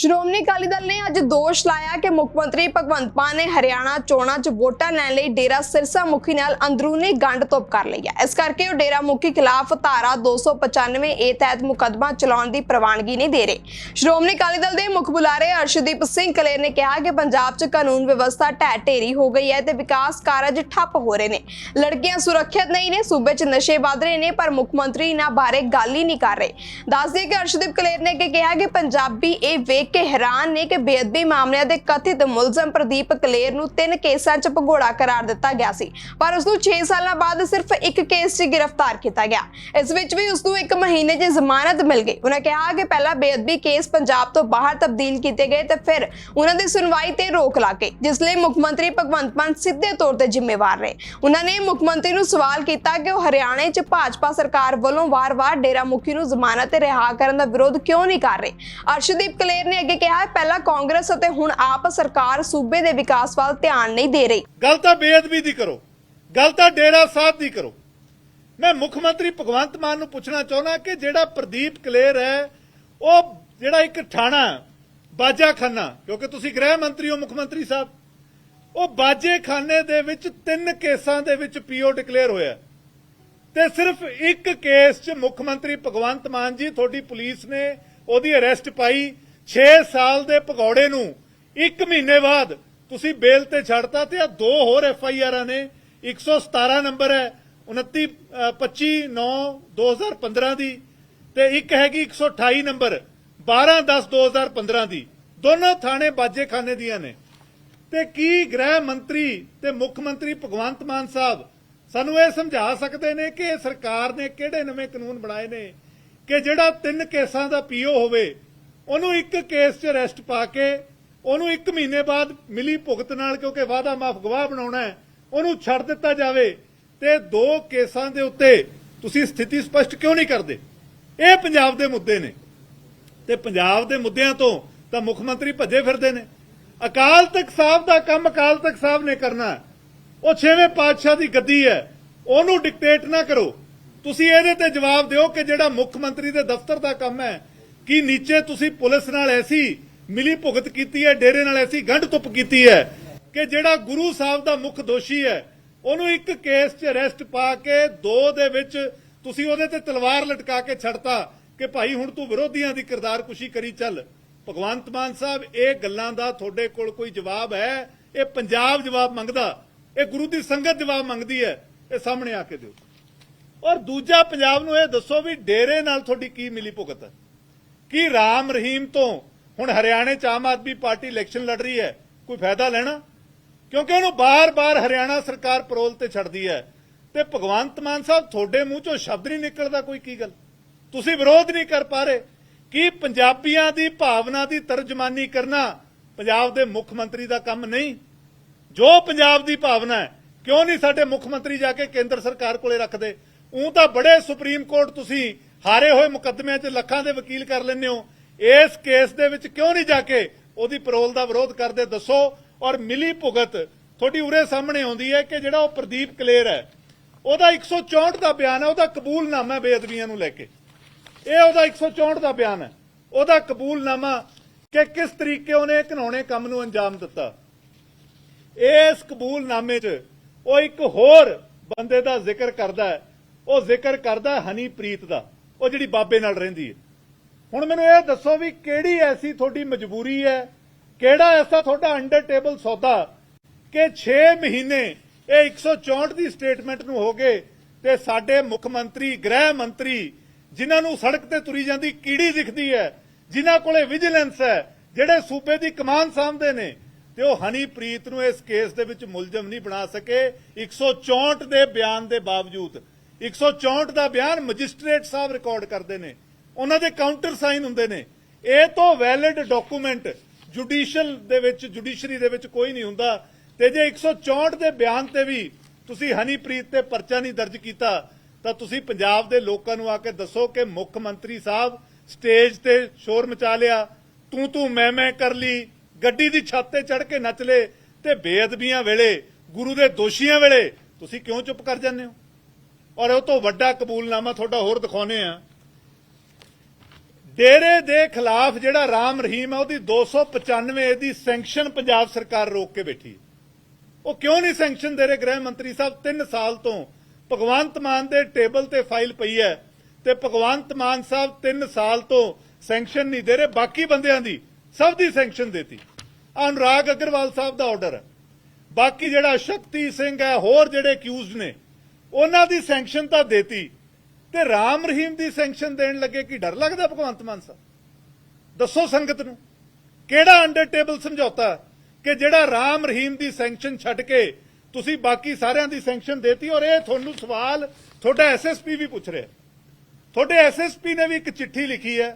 ਸ਼੍ਰੋਮਣੀ ਅਕਾਲੀ ਦਲ ਨੇ ਅੱਜ ਦੋਸ਼ ਲਾਇਆ ਕਿ ਮੁੱਖ ਮੰਤਰੀ ਭਗਵੰਤ ਮਾਨ ਨੇ ਹਰਿਆਣਾ ਚੋਣਾਂ 'ਚ ਵੋਟਾਂ ਲੈਣ ਲਈ ਡੇਰਾ ਸਿਰਸਾ ਮੁਖੀ ਨਾਲ ਅੰਦਰੂਨੀ ਗੰਢ ਤੋਪ ਕਰ ਲਈ ਹੈ। ਇਸ ਕਰਕੇ ਉਹ ਡੇਰਾ ਮੁਖੀ ਖਿਲਾਫ ਧਾਰਾ 295 ਏ ਤਹਿਤ ਮੁਕੱਦਮਾ ਚਲਾਉਣ ਦੀ ਪ੍ਰਵਾਨਗੀ ਨਹੀਂ ਦੇ ਰਹੇ। ਸ਼੍ਰੋਮਣੀ ਅਕਾਲੀ ਦਲ ਦੇ ਮੁੱਖ ਬੁਲਾਰੇ ਅਰਸ਼ਦੀਪ ਸਿੰਘ ਕਲੇਰ ਨੇ ਕਿਹਾ ਕਿ ਪੰਜਾਬ 'ਚ ਕਾਨੂੰਨ ਵਿਵਸਥਾ ਢਹਿ ਢੇਰੀ ਹੋ ਗਈ ਹੈ ਤੇ ਵਿਕਾਸ ਕਾਰਜ ਠੱਪ ਹੋ ਰਹੇ ਨੇ। ਲੜਕੀਆਂ ਸੁਰੱਖਿਅਤ ਨਹੀਂ ਨੇ, ਸੂਬੇ 'ਚ ਨਸ਼ੇ ਵਧ ਰਹੇ ਨੇ, ਪਰ ਮੁੱਖ ਮੰਤਰੀ ਇਹਨਾਂ ਬਾਰੇ ਗੱਲ ਹੀ ਨਹੀਂ ਕਰ ਰਹੇ। ਦੱਸ ਕਿ ਅਰਸ਼ਦੀਪ ਕਲੇਰ ਨੇ ਕਿਹਾ ਕਿ ਪੰਜਾਬੀ ਇਹ ਵੇਖ ਕੇ ਹੈਰਾਨ ਨੇ ਕਿ ਬੇਅਦਬੀ ਮਾਮਲਿਆਂ ਦੇ ਕਥਿਤ ਮੁਲਜ਼ਮ ਪ੍ਰਦੀਪ ਕਲੇਰ ਨੂੰ ਤਿੰਨ ਕੇਸਾਂ 'ਚ ਭਗੌੜਾ ਕਰਾਰ ਦਿੱਤਾ ਗਿਆ ਸੀ। ਪਰ ਉਸ ਨੂੰ 6 ਸਾਲਾਂ ਬਾਅਦ ਸਿਰਫ ਇੱਕ ਕੇਸ 'ਚ ਗ੍ਰਿਫਤਾਰ ਕੀਤਾ ਗਿਆ। ਇਸ ਵਿੱਚ ਵੀ ਉਸ ਨੂੰ ਇੱਕ ਮਹੀਨੇ 'ਚ ਜ਼ਮਾਨਤ ਮਿਲ ਗਈ। ਉਹਨਾਂ ਕਿਹਾ ਕਿ ਪਹਿਲਾਂ ਬੇਅਦਬੀ ਕੇਸ ਪੰਜਾਬ ਤੋਂ ਬਾਹਰ ਤਬਦੀਲ ਕੀਤੇ ਗਏ ਤੇ ਫਿਰ ਉਹਨਾਂ ਦੀ ਸੁਣਵਾਈ ਤੇ ਰੋਕ ਲਾ ਗਈ ਜਿਸ ਲਈ ਮੁੱਖ ਮੰਤਰੀ ਭਗਵੰਤ ਮਾਨ ਸਿੱਧੇ ਤੌਰ ਤੇ ਜ਼ਿੰਮੇਵਾਰ ਰਹੇ। ਉਹਨਾਂ ਨੇ ਮੁੱਖ ਮੰਤਰੀ ਨੂੰ ਸਵਾਲ ਕੀਤਾ ਕਿ ਉਹ ਹਰਿਆਣੇ 'ਚ ਭਾਜਪਾ ਸਰਕਾਰ ਵੱਲੋਂ ਵਾਰ-ਵਾਰ ਡੇਰਾ ਮੁਖੀ ਨੂੰ ਜ਼ਮਾਨਤ ਤੇ ਰਿਹਾ ਕਰਨ ਦਾ ਵਿਰੋਧ ਕਿਉਂ ਨਹੀਂ ਕਰ ਰਹੇ? ਅਰਸ਼ਦੀਪ ਕਲੇਰ ਨੇ ਅੱਗੇ ਕਿਹਾ ਪਹਿਲਾਂ ਕਾਂਗਰਸ ਅਤੇ ਹੁਣ ਆਪ ਸਰਕਾਰ ਸੂਬੇ ਦੇ ਵਿਕਾਸ ਵੱਲ ਧਿਆਨ ਨਹੀਂ ਦੇ ਰਹੀ। ਗੱਲ ਤਾਂ ਬੇਅਦਬੀ ਦੀ ਕਰੋ। ਗੱਲ ਤਾਂ ਡੇਰਾ ਸਾਹਿਬ ਦੀ ਕਰੋ। ਮੈਂ ਮੁੱਖ ਮੰਤਰੀ ਭਗਵੰਤ ਮਾਨ ਨੂੰ ਪੁੱਛਣਾ ਚਾਹੁੰਦਾ ਕਿ ਜਿਹੜਾ ਪ੍ਰਦੀਪ ਕਲੇਰ ਹੈ, ਉਹ ਜਿਹੜਾ ਇੱਕ ਥਾਣਾ ਬਾਜਾ ਖਾਨਾ ਕਿਉਂਕਿ ਤੁਸੀਂ ਗ੍ਰਹਿ ਮੰਤਰੀ ਹੋ, ਮੁੱਖ ਮੰਤਰੀ ਸਾਹਿਬ, ਉਹ ਬਾਜੇ ਖਾਨੇ ਦੇ ਵਿੱਚ ਤਿੰਨ ਕੇਸਾਂ ਦੇ ਵਿੱਚ ਪੀਓ ਡਿਕਲੇਅਰ ਹੋਇਆ। ਤੇ ਸਿਰਫ ਇੱਕ ਕੇਸ 'ਚ ਮੁੱਖ ਮੰਤਰੀ ਭਗਵੰਤ ਮਾਨ ਜੀ, ਤੁਹਾਡੀ ਪੁਲਿਸ ਨੇ ਉਹਦੀ ਅਰੈਸਟ ਪਾਈ 6 ਸਾਲ ਦੇ ਭਗੌੜੇ ਨੂੰ 1 ਮਹੀਨੇ ਬਾਅਦ ਤੁਸੀਂ ਬੇਲ ਤੇ ਛੱਡਤਾ ਤੇ ਆ ਦੋ ਹੋਰ ਐਫ ਆਈ ਆਰਾਂ ਨੇ। 117 ਨੰਬਰ ਹੈ 29 ਅ, 25 9 2015 ਦੀ ਤੇ ਇੱਕ ਹੈਗੀ 128 ਨੰਬਰ 12 10 2015 ਦੀ। ਦੋਨੋਂ ਥਾਣੇ ਬਾਜੇਖਾਨੇ ਦੀਆਂ ਨੇ। ਤੇ ਕੀ ਗ੍ਰਹਿ ਮੰਤਰੀ ਤੇ ਮੁੱਖ ਮੰਤਰੀ ਭਗਵੰਤ ਮਾਨ ਸਾਹਿਬ ਸਾਨੂੰ ਇਹ ਸਮਝਾ ਸਕਦੇ ਨੇ ਕਿ ਸਰਕਾਰ ਨੇ ਕਿਹੜੇ ਨਵੇਂ ਕਾਨੂੰਨ ਬਣਾਏ ਨੇ ਕਿ ਜਿਹੜਾ ਤਿੰਨ ਕੇਸਾਂ ਦਾ ਪੀਓ ਹੋਵੇ ਉਹਨੂੰ ਇੱਕ ਕੇਸ 'ਚ ਅਰੈਸਟ ਪਾ ਕੇ, ਉਹਨੂੰ ਇੱਕ ਮਹੀਨੇ ਬਾਅਦ ਮਿਲੀ ਭੁਗਤ ਨਾਲ ਕਿਉਂਕਿ ਵਾਅਦਾ ਮਾਫ ਗਵਾਹ ਬਣਾਉਣਾ ਹੈ, ਉਹਨੂੰ ਛੱਡ ਦਿੱਤਾ ਜਾਵੇ। ਤੇ ਦੋ ਕੇਸਾਂ ਦੇ ਉੱਤੇ ਤੁਸੀਂ ਸਥਿਤੀ ਸਪਸ਼ਟ ਕਿਉਂ ਨਹੀਂ ਕਰਦੇ? ਇਹ ਪੰਜਾਬ ਦੇ ਮੁੱਦੇ ਨੇ। ਤੇ ਪੰਜਾਬ ਦੇ ਮੁੱਦਿਆਂ ਤੋਂ ਤਾਂ ਮੁੱਖ ਮੰਤਰੀ ਭੱਜੇ ਫਿਰਦੇ ਨੇ। ਅਕਾਲ ਤਖਤ ਸਾਹਿਬ ਦਾ ਕੰਮ ਅਕਾਲ ਤਖਤ ਸਾਹਿਬ ਨੇ ਕਰਨਾ ਉਹ ਛੇਵੇਂ ਪਾਤਸ਼ਾਹ ਦੀ ਗੱਦੀ ਹੈ। ਉਹਨੂੰ ਡਿਕਟੇਟ ਨਾ ਕਰੋ। ਤੁਸੀਂ ਇਹਦੇ ਤੇ ਜਵਾਬ ਦਿਓ ਕਿ ਜਿਹੜਾ ਮੁੱਖ ਮੰਤਰੀ ਦੇ ਦਫ਼ਤਰ ਦਾ ਕੰਮ ਹੈ ਕਿ ਨੀਚੇ ਤੁਸੀਂ ਪੁਲਿਸ ਨਾਲ ਐਸੀ ਮਿਲੀ ਭੁਗਤ ਕੀਤੀ ਹੈ, ਡੇਰੇ ਨਾਲ ਐਸੀ ਗੰਢ ਤੁਪ ਕੀਤੀ ਹੈ ਕਿ ਜਿਹੜਾ ਗੁਰੂ ਸਾਹਿਬ ਦਾ ਮੁੱਖ ਦੋਸ਼ੀ ਹੈ, ਉਹਨੂੰ ਇੱਕ ਕੇਸ 'ਚ ਅਰੈਸਟ ਪਾ ਕੇ ਦੋ ਦੇ ਵਿੱਚ ਤੁਸੀਂ ਉਹਦੇ ਤੇ ਤਲਵਾਰ ਲਟਕਾ ਕੇ ਛੱਡਤਾ ਕਿ ਭਾਈ ਹੁਣ ਤੂੰ ਵਿਰੋਧੀਆਂ ਦੀ ਕਿਰਦਾਰਕੁਸ਼ੀ ਕਰੀ ਚੱਲ। ਭਗਵੰਤ ਮਾਨ ਸਾਹਿਬ, ਇਹ ਗੱਲਾਂ ਦਾ ਤੁਹਾਡੇ ਕੋਲ ਕੋਈ ਜਵਾਬ ਹੈ? ਇਹ ਪੰਜਾਬ ਜਵਾਬ ਮੰਗਦਾ, ਇਹ ਗੁਰੂ ਦੀ ਸੰਗਤ ਜਵਾਬ ਮੰਗਦੀ ਹੈ, ਇਹ ਸਾਹਮਣੇ ਆ ਕੇ ਦਿਓ। ਔਰ ਦੂਜਾ ਪੰਜਾਬ ਨੂੰ ਇਹ ਦੱਸੋ ਵੀ ਡੇਰੇ ਨਾਲ ਤੁਹਾਡੀ ਕੀ ਮਿਲੀ ਭੁਗਤ? ਹੈ ਕਿ ਰਾਮ ਰਹੀਮ ਤੋਂ ਹੁਣ ਹਰਿਆਣੇ ਚ ਆਮ ਆਦਮੀ ਪਾਰਟੀ ਇਲੈਕਸ਼ਨ ਲੜ ਰਹੀ ਹੈ? ਕੋਈ ਫਾਇਦਾ ਲੈਣਾ? ਕਿਉਂਕਿ ਉਹਨੂੰ ਬਾਰ-ਬਾਰ ਹਰਿਆਣਾ ਸਰਕਾਰ ਪਰੋਲ ਤੇ ਛੱਡਦੀ ਹੈ। ਤੇ ਭਗਵੰਤ ਮਾਨ ਸਾਹਿਬ ਤੁਹਾਡੇ ਮੂੰਹ ਚੋਂ ਸ਼ਬਦ ਨਹੀਂ ਨਿਕਲਦਾ ਕੋਈ ਕੀ ਗੱਲ? ਤੁਸੀਂ ਵਿਰੋਧ ਨਹੀਂ ਕਰ ਪਾ ਰਹੇ। ਕੀ ਪੰਜਾਬੀਆਂ ਦੀ ਭਾਵਨਾ ਦੀ ਤਰਜਮਾਨੀ ਕਰਨਾ ਪੰਜਾਬ ਦੇ ਮੁੱਖ ਮੰਤਰੀ ਦਾ ਕੰਮ ਨਹੀਂ? ਜੋ ਪੰਜਾਬ ਦੀ ਭਾਵਨਾ ਹੈ, ਕਿਉਂ ਨਹੀਂ ਸਾਡੇ ਮੁੱਖ ਮੰਤਰੀ ਜਾ ਕੇ ਕੇਂਦਰ ਸਰਕਾਰ ਕੋਲੇ ਰੱਖਦੇ? ਉਹ ਤਾਂ ਬੜੇ ਸੁਪਰੀਮ ਕੋਰਟ ਤੁਸੀਂ ਹਾਰੇ ਹੋਏ ਮੁਕੱਦਮਿਆਂ 'ਚ ਲੱਖਾਂ ਦੇ ਵਕੀਲ ਕਰ ਲੈਂਦੇ ਹੋ। ਇਸ ਕੇਸ ਦੇ ਵਿੱਚ ਕਿਉਂ ਨਹੀਂ ਜਾ ਕੇ ਉਹਦੀ ਪੈਰੋਲ ਦਾ ਵਿਰੋਧ ਕਰਦੇ ਦੱਸੋ। ਔਰ ਮਿਲੀ ਭੁਗਤ ਤੁਹਾਡੀ ਉਰੇ ਸਾਹਮਣੇ ਆਉਂਦੀ ਹੈ ਕਿ ਜਿਹੜਾ ਉਹ ਪ੍ਰਦੀਪ ਕਲੇਰ ਹੈ, ਉਹਦਾ 164 ਦਾ ਬਿਆਨ ਹੈ, ਉਹਦਾ ਕਬੂਲਨਾਮਾ ਬੇਅਦਬੀਆਂ ਨੂੰ ਲੈ ਕੇ। ਇਹ ਉਹਦਾ 164 ਦਾ ਬਿਆਨ ਹੈ। ਉਹਦਾ ਕਬੂਲਨਾਮਾ ਕਿ ਕਿਸ ਤਰੀਕੇ ਉਹਨੇ ਘਿਨਾਉਣੇ ਕੰਮ ਨੂੰ ਅੰਜਾਮ ਦਿੱਤਾ। ਇਸ ਕਬੂਲਨਾਮੇ 'ਚ ਉਹ ਇੱਕ ਹੋਰ ਬੰਦੇ ਦਾ ਜ਼ਿਕਰ ਕਰਦਾ ਹੈ। ਉਹ ਜ਼ਿਕਰ ਕਰਦਾ ਹਨੀਪ੍ਰੀਤ ਦਾ। ਉਹ ਜਿਹੜੀ ਬਾਬੇ ਨਾਲ ਰਹਿੰਦੀ ਹੈ। ਹੁਣ ਮੈਨੂੰ ਇਹ ਦੱਸੋ ਵੀ ਕਿਹੜੀ ਐਸੀ ਤੁਹਾਡੀ ਮਜਬੂਰੀ ਹੈ, ਕਿਹੜਾ ਐਸਾ ਤੁਹਾਡਾ ਅੰਡਰ ਟੇਬਲ ਸੌਦਾ ਕਿ 6 ਮਹੀਨੇ ਇਹ 164 ਦੀ ਸਟੇਟਮੈਂਟ ਨੂੰ ਹੋ ਗਏ ਤੇ ਸਾਡੇ ਮੁੱਖ ਮੰਤਰੀ, ਗ੍ਰਹਿ ਮੰਤਰੀ ਜਿਨ੍ਹਾਂ ਨੂੰ ਸੜਕ ਤੇ ਤੁਰੀ ਜਾਂਦੀ ਕੀੜੀ ਦਿਖਦੀ ਹੈ, ਜਿਨ੍ਹਾਂ ਕੋਲੇ ਵਿਜੀਲੈਂਸ ਹੈ, ਜਿਹੜੇ ਸੂਬੇ ਦੀ ਕਮਾਨ ਸਾਹਮਣੇ ਨੇ, ਤੇ ਉਹ ਹਨੀਪ੍ਰੀਤ ਨੂੰ ਇਸ ਕੇਸ ਦੇ ਵਿੱਚ ਮੁਲਜ਼ਮ ਨਹੀਂ ਬਣਾ ਸਕੇ 164 ਦੇ ਬਿਆਨ ਦੇ ਬਾਵਜੂਦ। 164 ਦਾ ਬਿਆਨ ਮੈਜਿਸਟ੍ਰੇਟ ਸਾਹਿਬ ਰਿਕਾਰਡ ਕਰਦੇ ਨੇ। ਉਹਨਾਂ ਦੇ ਕਾਊਂਟਰ ਸਾਈਨ ਹੁੰਦੇ ਨੇ। ਇਹ ਤੋਂ ਵੈਲਿਡ ਡਾਕੂਮੈਂਟ ਜੁਡੀਸ਼ੀਅਲ ਦੇ ਵਿੱਚ, ਜੁਡੀਸ਼ਰੀ ਦੇ ਵਿੱਚ ਕੋਈ ਨਹੀਂ ਹੁੰਦਾ। ਤੇ ਜੇ 164 ਦੇ ਬਿਆਨ ਤੇ ਵੀ ਤੁਸੀਂ ਹਨੀਪ੍ਰੀਤ ਤੇ ਪਰਚਾ ਨਹੀਂ ਦਰਜ ਕੀਤਾ, ਤਾਂ ਤੁਸੀਂ ਪੰਜਾਬ ਦੇ ਲੋਕਾਂ ਨੂੰ ਆ ਕੇ ਦੱਸੋ ਕਿ ਮੁੱਖ ਮੰਤਰੀ ਸਾਹਿਬ ਸਟੇਜ ਤੇ ਸ਼ੋਰ ਮਚਾ ਲਿਆ। ਤੂੰ ਤੂੰ ਮੈਂ ਮੈਂ ਕਰ ਲਈ। ਗੱਡੀ ਦੀ ਛੱਤ ਤੇ ਚੜ ਕੇ ਨੱਚ ਲੇ ਤੇ ਬੇਅਦਬੀਆਂ ਵੇਲੇ, ਗੁਰੂ ਦੇ ਦੋਸ਼ੀਆਂ ਵੇਲੇ ਤੁਸੀਂ ਕਿਉਂ ਚੁੱਪ ਕਰ ਜਾਂਦੇ ਹੋ? ਔਰ ਉਹ ਤੋਂ ਵੱਡਾ ਕਬੂਲਨਾਮਾ ਤੁਹਾਡਾ ਹੋਰ ਦਿਖਾਉਨੇ ਆ। ਡੇਰੇ ਦੇ ਖਿਲਾਫ ਜਿਹੜਾ ਰਾਮ ਰਹੀਮ ਹੈ ਉਹਦੀ 295 ਦੀ ਸੈਂਕਸ਼ਨ ਪੰਜਾਬ ਸਰਕਾਰ ਰੋਕ ਕੇ ਬੈਠੀ। ਉਹ ਕਿਉਂ ਨਹੀਂ ਸੈਂਕਸ਼ਨ ਦੇ ਰਹੇ? ਗ੍ਰਹਿ ਮੰਤਰੀ ਸਾਹਿਬ 3 ਸਾਲ ਤੋਂ ਭਗਵੰਤ ਮਾਨ ਦੇ ਟੇਬਲ ਤੇ ਫਾਈਲ ਪਈ ਹੈ ਤੇ ਭਗਵੰਤ ਮਾਨ ਸਾਹਿਬ 3 ਸਾਲ ਤੋਂ ਸੈਂਕਸ਼ਨ ਨਹੀਂ ਦੇ ਰਹੇ। ਬਾਕੀ ਬੰਦਿਆਂ ਦੀ ਸਭ ਦੀ ਸੈਂਕਸ਼ਨ ਦੇਤੀ। ਅਨੁਰਾਗ ਅਗਰਵਾਲ ਸਾਹਿਬ ਦਾ ਆਰਡਰ ਹੈ। ਬਾਕੀ ਜਿਹੜਾ ਸ਼ਕਤੀ ਸਿੰਘ ਹੈ, ਹੋਰ ਜਿਹੜੇ ਅਕਿਊਜ਼ਡ ਨੇ ਉਹਨਾਂ ਦੀ ਸੈਂਕਸ਼ਨ ਤਾਂ ਦੇਤੀ। ਤੇ ਰਾਮ ਰਹੀਮ ਦੀ ਸੈਂਕਸ਼ਨ ਦੇਣ ਲੱਗੇ ਕਿ ਡਰ ਲੱਗਦਾ ਭਗਵੰਤ ਮਾਨ ਸਾਹਿਬ? ਦੱਸੋ ਸੰਗਤ ਨੂੰ। ਕਿਹੜਾ ਅੰਡਰ ਟੇਬਲ ਸਮਝੌਤਾ ਕਿ ਜਿਹੜਾ ਰਾਮ ਰਹੀਮ ਦੀ ਸੈਂਕਸ਼ਨ ਛੱਡ ਕੇ ਤੁਸੀਂ ਬਾਕੀ ਸਾਰਿਆਂ ਦੀ ਸੈਂਕਸ਼ਨ ਦੇਤੀ ਔਰ ਇਹ ਤੁਹਾਨੂੰ ਸਵਾਲ ਤੁਹਾਡਾ ਐਸਐਸਪੀ ਵੀ ਪੁੱਛ ਰਿਹਾ ਤੁਹਾਡੇ ਐਸਐਸਪੀ ਨੇ ਵੀ ਇੱਕ ਚਿੱਠੀ ਲਿਖੀ ਹੈ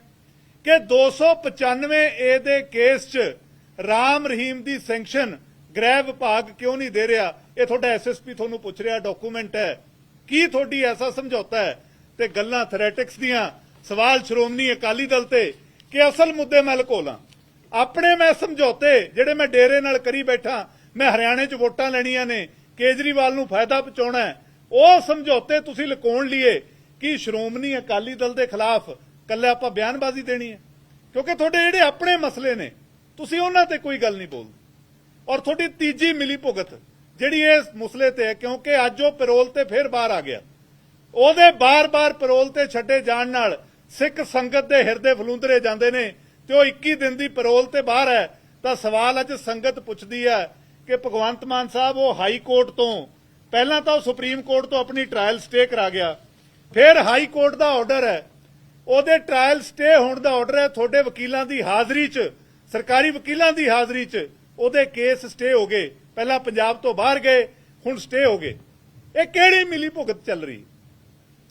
ਕਿ 295 ਏ ਦੇ ਕੇਸ 'ਚ ਰਾਮ ਰਹੀਮ ਦੀ ਸੈਂਕਸ਼ਨ ਗ੍ਰਹਿ ਵਿਭਾਗ ਕਿਉਂ ਨਹੀਂ ਦੇ ਰਿਹਾ? ਇਹ ਤੁਹਾਡਾ ਐਸਐਸਪੀ ਤੁਹਾਨੂੰ ਪੁੱਛ ਰਿਹਾ ਡਾਕੂਮੈਂਟ ਹੈ। ਕੀ ਤੁਹਾਡੀ ਐਸਾ ਸਮਝੌਤਾ ਹੈ? ਤੇ ਗੱਲਾਂ ਥਰੈਟਿਕਸ ਦੀਆਂ, ਸਵਾਲ ਸ਼੍ਰੋਮਣੀ ਅਕਾਲੀ ਦਲ ਤੇ, ਕਿ ਅਸਲ ਮੁੱਦੇ ਮੈਂ ਲਕੋਲਾਂ। ਆਪਣੇ ਮੈਂ ਸਮਝੌਤੇ, ਜਿਹੜੇ ਮੈਂ ਡੇਰੇ ਨਾਲ ਕਰੀ ਬੈਠਾ, ਮੈਂ ਹਰਿਆਣੇ 'ਚ ਵੋਟਾਂ ਲੈਣੀਆਂ ਨੇ, ਕੇਜਰੀਵਾਲ ਨੂੰ ਫਾਇਦਾ ਪਹੁੰਚਾਉਣਾ ਉਹ ਸਮਝੌਤੇ ਤੁਸੀਂ ਲੁਕਾਉਣ ਲਈਏ ਕਿ ਸ਼੍ਰੋਮਣੀ ਅਕਾਲੀ ਦਲ ਦੇ ਖਿਲਾਫ ਕੱਲੇ ਆਪਾਂ ਬਿਆਨਬਾਜ਼ੀ ਦੇਣੀ ਹੈ। ਕਿਉਂਕਿ ਤੁਹਾਡੇ ਜਿਹੜੇ ਆਪਣੇ ਮਸਲੇ ਨੇ, ਤੁਸੀਂ ਉਹਨਾਂ ਤੇ ਕੋਈ ਗੱਲ ਨਹੀਂ ਬੋਲਦੇ। ਔਰ ਤੁਹਾਡੀ ਤੀਜੀ ਮਿਲੀ ਭੁਗਤ ਜਿਹੜੀ ਇਸ ਮਸਲੇ ਤੇ ਹੈ, ਕਿਉਂਕਿ ਅੱਜ ਉਹ ਪੈਰੋਲ ਤੇ ਫੇਰ ਬਾਹਰ ਆ ਗਿਆ। ਉਹਦੇ ਬਾਰ-ਬਾਰ ਪੈਰੋਲ ਤੇ ਛੱਡੇ ਜਾਣ ਨਾਲ ਸਿੱਖ ਸੰਗਤ ਦੇ ਹਿਰਦੇ ਫਲੂੰਦਰੇ ਜਾਂਦੇ ਨੇ ਤੇ ਉਹ 21 ਦਿਨ ਦੀ ਪੈਰੋਲ ਤੇ ਬਾਹਰ ਹੈ। ਤਾਂ ਸਵਾਲ ਅੱਜ ਸੰਗਤ ਪੁੱਛਦੀ ਹੈ ਕਿ ਭਗਵੰਤ ਮਾਨ ਸਾਹਿਬ, ਉਹ ਹਾਈ ਕੋਰਟ ਤੋਂ, ਪਹਿਲਾਂ ਤਾਂ ਉਹ ਸੁਪਰੀਮ ਕੋਰਟ ਤੋਂ ਆਪਣੀ ਟ੍ਰਾਇਲ ਸਟੇ ਕਰਾ ਗਿਆ। ਫਿਰ ਹਾਈ ਕੋਰਟ ਦਾ ਆਰਡਰ ਹੈ। ਉਹਦੇ ਟ੍ਰਾਇਲ ਸਟੇ ਹੋਣ ਦਾ ਆਰਡਰ ਹੈ ਤੁਹਾਡੇ ਵਕੀਲਾਂ ਦੀ ਹਾਜ਼ਰੀ 'ਚ, ਸਰਕਾਰੀ ਵਕੀਲਾਂ ਦੀ ਹਾਜ਼ਰੀ 'ਚ ਉਹਦੇ ਕੇਸ ਸਟੇ ਹੋ ਗਏ। ਪਹਿਲਾਂ ਪੰਜਾਬ ਤੋਂ ਬਾਹਰ ਗਏ, ਹੁਣ ਸਟੇ ਹੋ ਗਏ। ਇਹ ਕਿਹੜੀ ਮਿਲੀ ਭੁਗਤ ਚੱਲ ਰਹੀ?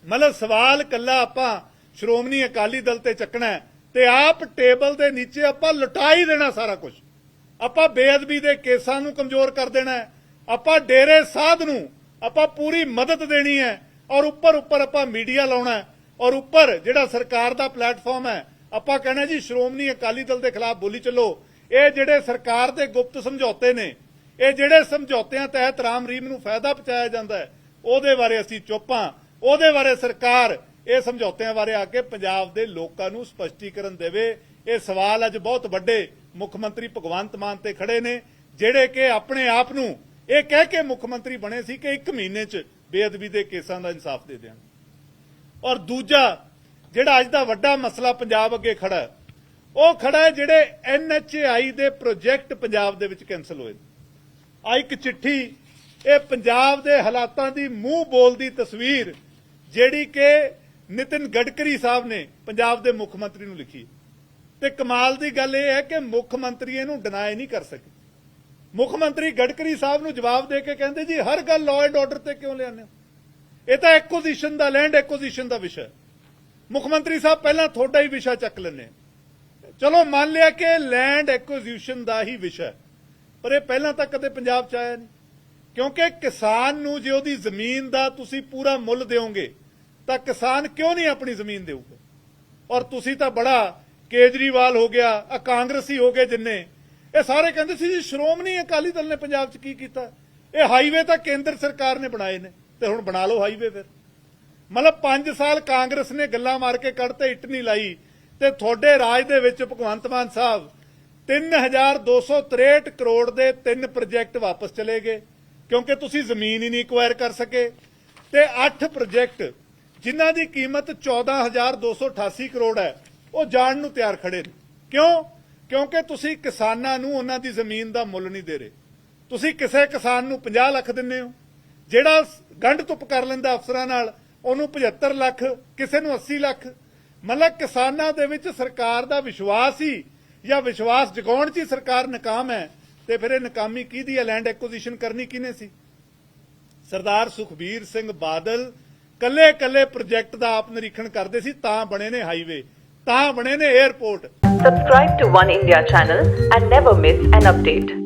ਮਤਲਬ ਸਵਾਲ ਕੱਲਾ ਆਪਾਂ ਸ਼੍ਰੋਮਣੀ ਅਕਾਲੀ ਦਲ ਤੇ ਚੱਕਣਾ ਤੇ ਆਪ ਟੇਬਲ ਦੇ ਨੀਚੇ ਆਪਾਂ ਲੁਟਾ ਹੀ ਦੇਣਾ ਸਾਰਾ ਕੁਝ ਆਪਾਂ ਬੇਅਦਬੀ ਦੇ ਕੇਸਾਂ ਨੂੰ ਕਮਜ਼ੋਰ ਕਰ ਦੇਣਾ ਆਪਾਂ ਡੇਰੇ ਸਾਧ ਨੂੰ ਆਪਾਂ ਪੂਰੀ ਮਦਦ ਦੇਣੀ ਹੈ ਔਰ ਉੱਪਰ ਉੱਪਰ ਆਪਾਂ ਮੀਡੀਆ ਲਾਉਣਾ ਔਰ ਉੱਪਰ ਜਿਹੜਾ ਸਰਕਾਰ ਦਾ ਪਲੇਟਫਾਰਮ ਹੈ, ਆਪਾਂ ਕਹਿਣਾ ਜੀ ਸ਼੍ਰੋਮਣੀ ਅਕਾਲੀ ਦਲ ਦੇ ਖਿਲਾਫ ਬੋਲੀ ਚੱਲੋ। ਇਹ ਜਿਹੜੇ ਸਰਕਾਰ ਦੇ ਗੁਪਤ ਸਮਝੌਤੇ ਨੇ ਇਹ ਜਿਹੜੇ ਸਮਝੌਤਿਆਂ ਤਹਿਤ ਰਾਮ ਰੀਮ ਨੂੰ ਫਾਇਦਾ ਪਹੁੰਚਾਇਆ ਜਾਂਦਾ ਹੈ, ਉਹਦੇ ਬਾਰੇ ਅਸੀਂ ਚੁੱਪਾਂ ਉਹਦੇ ਬਾਰੇ ਸਰਕਾਰ ਇਹ ਸਮਝੌਤਿਆਂ ਬਾਰੇ ਆ ਕੇ ਪੰਜਾਬ ਦੇ ਲੋਕਾਂ ਨੂੰ ਸਪਸ਼ਟੀਕਰਨ ਦੇਵੇ। ਇਹ ਸਵਾਲ ਅੱਜ ਬਹੁਤ ਵੱਡੇ ਮੁੱਖ ਮੰਤਰੀ ਭਗਵੰਤ ਮਾਨ ਤੇ ਖੜੇ ਨੇ, ਜਿਹੜੇ ਕਿ ਆਪਣੇ ਆਪ ਨੂੰ ਇਹ ਕਹਿ ਕੇ ਮੁੱਖ ਮੰਤਰੀ ਬਣੇ ਸੀ ਕਿ ਇੱਕ ਮਹੀਨੇ 'ਚ ਬੇਅਦਬੀ ਦੇ ਕੇਸਾਂ ਦਾ ਇਨਸਾਫ ਦੇ ਦੇਣ। ਔਰ ਦੂਜਾ, ਜਿਹੜਾ ਅੱਜ ਦਾ ਵੱਡਾ ਮਸਲਾ ਪੰਜਾਬ ਅੱਗੇ ਖੜਾ ਉਹ ਖੜਾ ਹੈ ਜਿਹੜੇ ਐਨਐਚਆਈ ਦੇ ਪ੍ਰੋਜੈਕਟ ਪੰਜਾਬ ਦੇ ਵਿੱਚ ਕੈਨਸਲ ਹੋਏ ਨੇ। ਆ ਇੱਕ ਚਿੱਠੀ, ਇਹ ਪੰਜਾਬ ਦੇ ਹਾਲਾਤਾਂ ਦੀ ਮੂੰਹ ਬੋਲਦੀ ਤਸਵੀਰ, ਜਿਹੜੀ ਕਿ ਨਿਤਿਨ ਗਡਕਰੀ ਸਾਹਿਬ ਨੇ ਪੰਜਾਬ ਦੇ ਮੁੱਖ ਮੰਤਰੀ ਨੂੰ ਲਿਖੀ। ਤੇ ਕਮਾਲ ਦੀ ਗੱਲ ਇਹ ਹੈ ਕਿ ਮੁੱਖ ਮੰਤਰੀ ਇਹਨੂੰ ਡਿਨਾਈ ਨਹੀਂ ਕਰ ਸਕੇ। ਮੁੱਖ ਮੰਤਰੀ ਗਡਕਰੀ ਸਾਹਿਬ ਨੂੰ ਜਵਾਬ ਦੇ ਕੇ ਕਹਿੰਦੇ, ਜੀ, ਹਰ ਗੱਲ ਲਾਅ ਐਂਡ ਆਰਡਰ ਤੇ ਕਿਉਂ ਲਿਆਉਂਦੇ ਹੋ? ਇਹ ਤਾਂ ਐਕੁਜੀਸ਼ਨ ਦਾ ਲੈਂਡ ਐਕੁਜੀਸ਼ਨ ਦਾ ਵਿਸ਼ਾ ਮੁੱਖ ਮੰਤਰੀ ਸਾਹਿਬ, ਪਹਿਲਾਂ ਤੁਹਾਡਾ ਹੀ ਵਿਸ਼ਾ ਚੱਕ ਲੈਣੇ ਚਲੋ, ਮੰਨ ਲਿਆ ਕਿ ਲੈਂਡ ਐਕੁਜੀਸ਼ਨ ਦਾ ਹੀ ਵਿਸ਼ਾ ਹੈ। ਪਰ ਇਹ ਪਹਿਲਾਂ ਤਾਂ ਕਦੇ ਪੰਜਾਬ ਚ ਆਇਆ ਨਹੀਂ। ਕਿਉਂਕਿ ਕਿਸਾਨ ਨੂੰ ਜੇ ਉਹਦੀ ਜ਼ਮੀਨ ਦਾ ਤੁਸੀਂ ਪੂਰਾ ਮੁੱਲ ਦਿਓਗੇ, ਤਾਂ ਕਿਸਾਨ ਕਿਉਂ ਨਹੀਂ ਆਪਣੀ ਜ਼ਮੀਨ ਦੇਊਗਾ? ਔਰ ਤੁਸੀਂ ਤਾਂ ਬੜਾ ਕੇਜਰੀਵਾਲ ਹੋ ਗਿਆ ਆ ਕਾਂਗਰਸੀ ਹੋ ਗਏ ਜਿੰਨੇ, ਇਹ ਸਾਰੇ ਕਹਿੰਦੇ ਸੀ ਜੀ, ਸ਼੍ਰੋਮਣੀ ਅਕਾਲੀ ਦਲ ਨੇ ਪੰਜਾਬ 'ਚ ਕੀ ਕੀਤਾ? ਇਹ ਹਾਈਵੇ ਤਾਂ ਕੇਂਦਰ ਸਰਕਾਰ ਨੇ ਬਣਾਏ ਨੇ, ਤੇ ਹੁਣ ਬਣਾ ਲਓ ਹਾਈਵੇ ਫਿਰ। ਮਤਲਬ 5 ਸਾਲ ਕਾਂਗਰਸ ਨੇ ਗੱਲਾਂ ਮਾਰ ਕੇ ਕੱਢ ਤੇ ਇੱਟ ਨਹੀਂ ਲਾਈ, ਤੇ ਤੁਹਾਡੇ ਰਾਜ ਦੇ ਵਿੱਚ ਭਗਵੰਤ ਮਾਨ ਸਾਹਿਬ 3263 ਕਰੋੜ ਦੇ ਤਿੰਨ ਪ੍ਰੋਜੈਕਟ ਵਾਪਸ ਚਲੇ ਗਏ, ਕਿਉਂਕਿ ਤੁਸੀਂ ਜ਼ਮੀਨ ਹੀ ਨਹੀਂ ਐਕਵਾਇਰ ਕਰ ਸਕੇ। ਤੇ 8 ਪ੍ਰੋਜੈਕਟ ਜਿਨ੍ਹਾਂ ਦੀ ਕੀਮਤ 14288 ਕਰੋੜ ਹੈ, ਉਹ ਜਾਣ ਨੂੰ ਤਿਆਰ ਖੜੇ ਨੇ। ਕਿਉਂ? ਕਿਉਂਕਿ ਤੁਸੀਂ ਕਿਸਾਨਾਂ ਨੂੰ ਉਹਨਾਂ ਦੀ ਜ਼ਮੀਨ ਦਾ ਮੁੱਲ ਨਹੀਂ ਦੇ ਰਹੇ। ਤੁਸੀਂ ਕਿਸੇ ਕਿਸਾਨ ਨੂੰ 50 ਲੱਖ ਦਿੰਦੇ ਹੋ, ਜਿਹੜਾ ਗੰਢ ਧੁੱਪ ਕਰ ਲੈਂਦਾ ਅਫਸਰਾਂ ਨਾਲ, ਉਹਨੂੰ 75 ਲੱਖ, ਕਿਸੇ ਨੂੰ 80 ਲੱਖ। ਮਤਲਬ ਕਿਸਾਨਾਂ ਦੇ ਵਿੱਚ ਸਰਕਾਰ ਦਾ ਵਿਸ਼ਵਾਸ ਹੀ ਜਾਂ ਵਿਸ਼ਵਾਸ ਜਗਾਉਣ 'ਚ ਹੀ ਸਰਕਾਰ ਨਾਕਾਮ ਹੈ, ਤੇ ਫਿਰ ਇਹ ਨਾਕਾਮੀ ਕਿਹਦੀ ਹੈ? ਲੈਂਡ ਐਕੁਜੀਸ਼ਨ ਕਰਨੀ ਕਿਹਨੇ ਸੀ? ਸਰਦਾਰ ਸੁਖਬੀਰ ਸਿੰਘ ਬਾਦਲ ਕੱਲੇ ਕੱਲੇ ਪ੍ਰੋਜੈਕਟ ਦਾ ਆਪ ਨਿਰੀਖਣ ਕਰਦੇ ਸੀ, ਤਾਂ ਬਣੇ ਨੇ ਹਾਈਵੇ ਤਾਂ ਬਣੇ ਨੇ airport subscribe to One India channel and never miss an update.